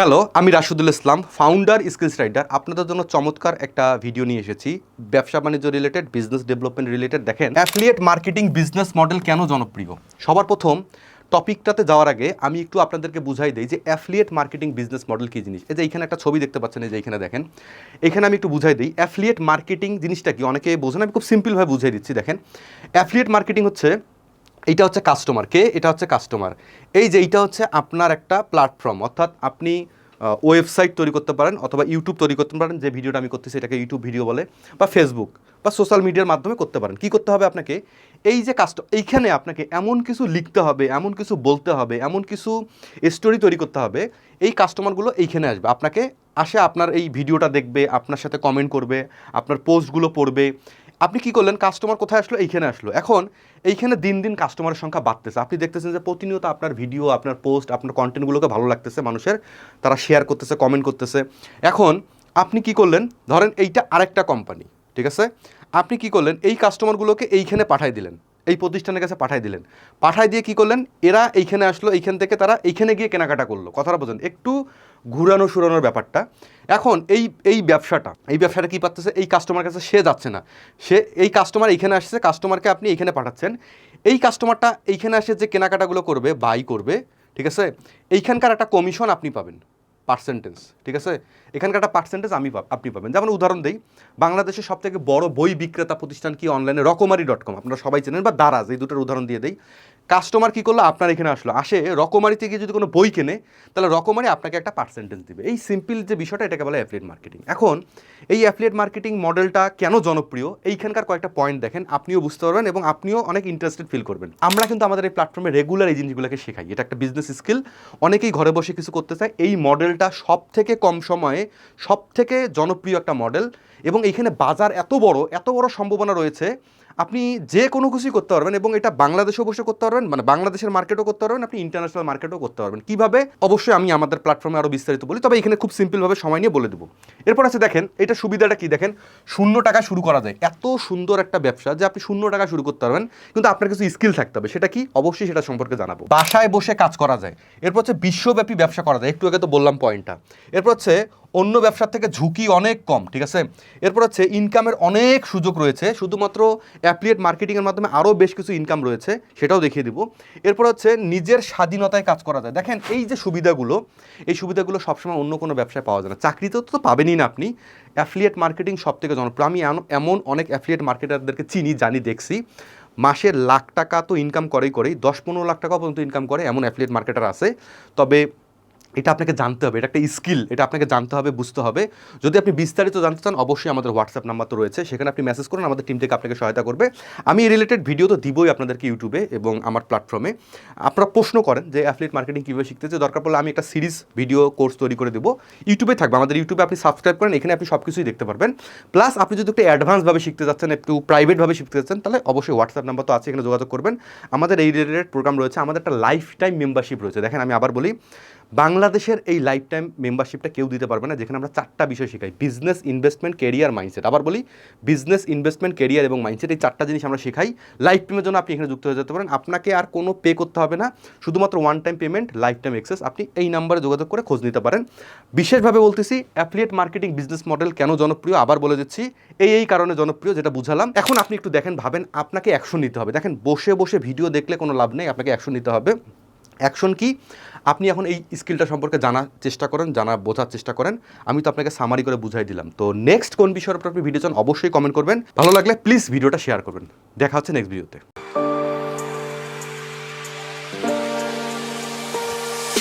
Hello, আমি Rashudul Islam founder skills rider আপনাদের জন্য চমৎকার একটা ভিডিও নিয়ে এসেছি। ব্যবসা বাণিজ্য রিলেটেড বিজনেস ডেভেলপমেন্ট রিলেটেড দেখেন অ্যাফিলিয়েট মার্কেটিং বিজনেস মডেল কেন জনপ্রিয়? সবার প্রথম টপিকটাতে যাওয়ার আগে আমি একটু আপনাদেরকে বুঝাই দিই যে অ্যাফিলিয়েট মার্কেটিং বিজনেস মডেল কী জিনিস? এই যে এইখানে একটা ছবি দেখতে পাচ্ছেন, এই যে এইখানে দেখেন। এখানে আমি একটু বুঝাই দিই অ্যাফিলিয়েট মার্কেটিং জিনিসটা কি? অনেকে বোঝেন আমি খুব সিম্পলভাবে বুঝিয়ে দিচ্ছি। দেখেন অ্যাফিলিয়েট মার্কেটিং হচ্ছে এইটা হচ্ছে কাস্টমার কে? এটা হচ্ছে কাস্টমার এই যে এইটা হচ্ছে আপনার একটা প্ল্যাটফর্ম অর্থাৎ আপনি ওয়েবসাইট তৈরি করতে পারেন অথবা ইউটিউব তৈরি করতে পারেন, যে ভিডিওটা আমি করতেছি এটাকে ইউটিউব ভিডিও বলে, বা ফেসবুক বা সোশ্যাল মিডিয়ার মাধ্যমে করতে পারেন। কি করতে হবে আপনাকে? এই যে কাস্ট এইখানে আপনাকে এমন কিছু লিখতে হবে, এমন কিছু বলতে হবে, এমন কিছু স্টোরি তৈরি করতে হবে, এই কাস্টমারগুলো এইখানে আসবে। আপনাকে আসে আপনার এই ভিডিওটা দেখবে, আপনার সাথে কমেন্ট করবে, আপনার পোস্টগুলো পড়বে আপনি কি করলেন? কাস্টমার কোথায় আসলো? এইখানে আসলো। এখন এইখানে দিন দিন কাস্টমারের সংখ্যা বাড়তেছে। আপনি দেখতেছেন যে প্রতিনিয়ত আপনার ভিডিও আপনার পোস্ট আপনার কন্টেন্টগুলোকে ভালো লাগতেছে মানুষের। তারা শেয়ার করতেছে কমেন্ট করতেছে। এখন আপনি কি করলেন? ধরেন এইটা আরেকটা কোম্পানি ঠিক আছে? আপনি কি করলেন? এই কাস্টমারগুলোকে এইখানে পাঠাই দিলেন। এই প্রতিষ্ঠানের কাছে পাঠাই দিলেন। পাঠাই দিয়ে কি করলেন? এরা এইখানে আসলো, এইখান থেকে তারা এইখানে গিয়ে কেনাকাটা করল। কথাটা বোঝেন, একটু ঘুরানো সুরানোর ব্যাপারটা। এখন এই এই ব্যবসাটা এই ব্যবসাটা কী পাচ্ছে এই কাস্টমার কাছে সে যাচ্ছে না। সে, এই কাস্টমার এইখানে আসছে কাস্টমারকে আপনি এইখানে পাঠাচ্ছেন। এই কাস্টমারটা এইখানে আসে যে কেনাকাটাগুলো করবে বাই করবে, ঠিক আছে? এইখানকার একটা কমিশন আপনি পাবেন। পার্সেন্টেজ ঠিক আছে? এখানকার একটা পার্সেন্টেজ আমি আপনি পাবেন। যেমন উদাহরণ দিই বাংলাদেশের সব থেকে বড় বই বিক্রেতা প্রতিষ্ঠান কি অনলাইনে রকমারি ডট কম আপনারা সবাই চেনেন বা দারাজ, এই দুটোর উদাহরণ দিয়ে দেই। কাস্টমার কি করল? আপনার এখানে আসলো। আসে রকমারিতে গিয়ে যদি কোনো বই কেনে, তাহলে রকমারি আপনাকে একটা পার্সেন্টেজ দিবে। এই সিম্পল যে বিষয়টা, এটাকে বলে অ্যাফিলিয়েট মার্কেটিং এখন, এই অ্যাফিলিয়েট মার্কেটিং মডেলটা কেন জনপ্রিয়? এইখানকার কয়েকটা পয়েন্ট দেখেন, আপনিও বুঝতে পারবেন এবং আপনিও অনেক ইন্টারেস্টেড ফিল করবেন। আমরা কিন্তু আমাদের এই প্ল্যাটফর্মে রেগুলার এই জিনিসগুলোকে শেখাই। এটা একটা বিজনেস স্কিল অনেকেই ঘরে বসে কিছু করতে চায়। এই মডেলটা সব থেকে কম সময়ে সব থেকে জনপ্রিয় একটা মডেল এবং এইখানে বাজার এত বড় এত বড় সম্ভাবনা রয়েছে আপনি যে কোনো কিছুই করতে পারবেন এবং এটা বাংলাদেশেও বসে করতে পারবেন মানে বাংলাদেশের মার্কেটও করতে পারবেন, আপনি ইন্টারন্যাশনাল মার্কেটও করতে পারবেন। কীভাবে? অবশ্যই আমি আমাদের প্ল্যাটফর্মে আরও বিস্তারিত বলি, তবে এখানে খুব সিম্পলভাবে সময় নিয়ে বলে দেবো। এরপর আছে দেখেন, এটা সুবিধাটা কি? দেখেন, শূন্য টাকা শুরু করা যায়। এত সুন্দর একটা ব্যবসা যে আপনি শূন্য টাকা শুরু করতে পারবেন, কিন্তু আপনার কিছু স্কিল থাকতে হবে। সেটা কি? অবশ্যই সেটা সম্পর্কে জানাব। বাসায় বসে কাজ করা যায়। এরপর হচ্ছে বিশ্বব্যাপী ব্যবসা করা যায়। একটু আগে তো বললাম পয়েন্টটা এরপর হচ্ছে অন্য ব্যবসার থেকে ঝুঁকি অনেক কম, ঠিক আছে? এরপর হচ্ছে ইনকামের অনেক সুযোগ রয়েছে, শুধুমাত্র অ্যাপ্লিয়েট মার্কেটিংয়ের মাধ্যমে আরও বেশ কিছু ইনকাম রয়েছে, সেটাও দেখিয়ে দিব। এরপর হচ্ছে নিজের স্বাধীনতায় কাজ করা যায়। দেখেন, এই যে সুবিধাগুলো, এই সুবিধাগুলো সবসময় অন্য কোনো ব্যবসায় পাওয়া যায় না। চাকরিতেও তো পাবেনই না আপনি। অ্যাফিলিয়েট মার্কেটিং সব থেকে জনপ্রিয়। আমি এমন- অনেক অ্যাফিলিয়েট মার্কেটারদেরকে চিনি, জানি, দেখছি। মাসের লাখ টাকা তো ইনকাম করেই করেই, দশ পনেরো লাখ টাকা পর্যন্ত ইনকাম করে এমন অ্যাফিলিয়েট মার্কেটার আছে। তবে এটা আপনাকে জানতে হবে, এটা একটা স্কিল এটা আপনাকে জানতে হবে, বুঝতে হবে। যদি আপনি বিস্তারিত জানতে চান, অবশ্যই আমাদের হোয়াটসঅ্যাপ নাম্বার তো রয়েছে, সেখানে আপনি মেসেজ করুন, আমাদের টিম থেকে আপনাকে সহায়তা করবে। আমি এই রিলেটেড ভিডিও তো দিবই আপনাদেরকে ইউটিউবে এবং আমার প্ল্যাটফর্মে আপনারা প্রশ্ন করেন যে অ্যাফিলিয়েট মার্কেটিং কীভাবে শিখতে শিখতেছে দরকার পড়লে আমি একটা সিরিজ ভিডিও কোর্স তৈরি করে দেবো। ইউটিউবে থাকবে, আমাদের ইউটিউবে আপনি সাবস্ক্রাইব করেন, এখানে আপনি সব কিছুই দেখতে পারবেন। প্লাস আপনি যদি একটু অ্যাডভান্সভাবে শিখতে যাচ্ছেন, একটু প্রাইভেটভাবে শিখতে যাচ্ছেন, তাহলে অবশ্যই হোয়াটসঅ্যাপ নাম্বার তো আছে, এখানে যোগাযোগ করবেন। আমাদের এই রিলেটেড প্রোগ্রাম রয়েছে, আমাদের একটা লাইফ টাইম মেম্বারশিপ রয়েছে। দেখেন, আমি আবার বলি বাংলাদেশের এই লাইফ টাইম মেম্বারশিপটা কেউ দিতে পারবে না, যেখানে আমরা চারটা বিষয় শেখাই। বিজনেস ইনভেস্টমেন্ট কেরিয়ার মাইন্ডসেট আবার বলি বিজনেস ইনভেস্টমেন্ট কেরিয়ার এবং মাইন্ডসেট এই চারটা জিনিস আমরা শেখাই। লাইফ টাইমের জন্য আপনি এখানে যুক্ত হয়ে যেতে পারেন। আপনাকে আর কোনো পে করতে হবে না। শুধুমাত্র one time payment life time access আপনি এই নাম্বারে যোগাযোগ করে খোঁজ নিতে পারেন। বিশেষভাবে বলতেছি অ্যাফিলিয়েট মার্কেটিং বিজনেস মডেল কেন জনপ্রিয়? আবার বলে দিচ্ছি, এই এই কারণে জনপ্রিয় যেটা বুঝালাম। এখন আপনি একটু দেখেন, ভাবেন, আপনাকে অ্যাকশন নিতে হবে। দেখেন, বসে বসে ভিডিও দেখলে কোনো লাভ নেই, আপনাকে অ্যাকশন নিতে হবে। অ্যাকশন কি? আপনি এখন এই স্কিলটা সম্পর্কে জানার চেষ্টা করেন জানা বোঝার চেষ্টা করেন। আমি তো আপনাকে সামারি করে বুঝাই দিলাম। তো নেক্সট কোন বিষয়ের উপর আপনি ভিডিও চান অবশ্যই কমেন্ট করবেন। ভালো লাগলে প্লিজ ভিডিওটা শেয়ার করবেন। দেখা হচ্ছে নেক্সট ভিডিওতে